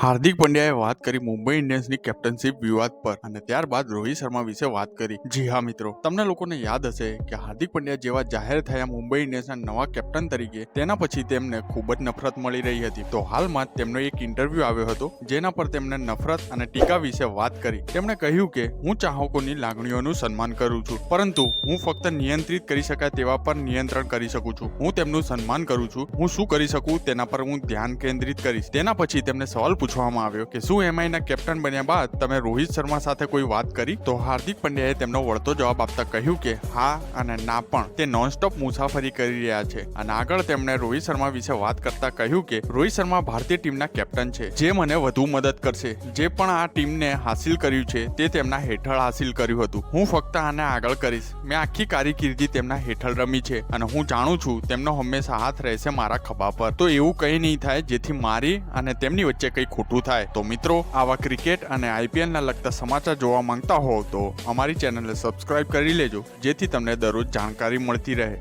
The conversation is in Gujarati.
હાર્દિક પંડ્યાએ વાત કરી મુંબઈ ઇન્ડિયન્સની કેપ્ટનશીપ વિવાદ પર અને ત્યારબાદ રોહિત શર્મા વિશે વાત કરી. જી હા મિત્રો, તમને લોકોને યાદ હશે કે હાર્દિક પંડ્યા જેવા જાહેર થયા મુંબઈ ઇન્ડિયન્સના નવા કેપ્ટન તરીકે, તેના પછી તેમને ખૂબ જ નફરત મળી રહી હતી. તો હાલમાં તેમનો એક ઇન્ટરવ્યુ આવ્યો હતો, જેના પર તેમણે નફરત અને ટીકા વિશે વાત કરી. તેમણે કહ્યું કે, હું ચાહકોની લાગણીઓનું સન્માન કરું છું, પરંતુ હું ફક્ત નિયંત્રિત કરી શકાય તેવા પર નિયંત્રણ કરી શકું છું. હું તેમનું સન્માન કરું છું, હું શું કરી શકું તેના પર હું ધ્યાન કેન્દ્રિત કરીશ. તેના પછી તેમને સવાલ પૂછવામાં આવ્યો કે શું એમઆઈના કેપ્ટન બન્યા બાદ તમે રોહિત શર્મા સાથે કોઈ વાત કરી? તો હાર્દિક પંડ્યાએ તેમનો વળતો જવાબ આપતા કહ્યું કે હા અને ના પણ. તે નોનસ્ટોપ મુસાફરી કરી રહ્યા છે. અને આગળ તેમણે રોહિત શર્મા વિશે વાત કરતા કહ્યું કે રોહિત શર્મા ભારતીય ટીમના કેપ્ટન છે, જે મને વધુ મદદ કરશે. જે પણ આ ટીમને હાસિલ કર્યું છે, તે તેમના હેઠળ હાસિલ કર્યું હતું. હું ફક્ત આને આગળ કરીશ. મેં આખી કારકિર્દી તેમના હેઠળ રમી છે અને હું જાણું છું તેમનો હંમેશા હાથ રહેશે મારા ખભા પર. તો એવું કંઈ નહીં થાય જેથી મારી અને તેમની વચ્ચે કંઈ ખોટું થાય. તો મિત્રો, આવા ક્રિકેટ અને આઈપીએલના લગતા સમાચાર જોવા માંગતા હોવ તો અમારી ચેનલને સબસ્ક્રાઇબ કરી લેજો, જેથી તમને દરરોજ જાણકારી મળતી રહે.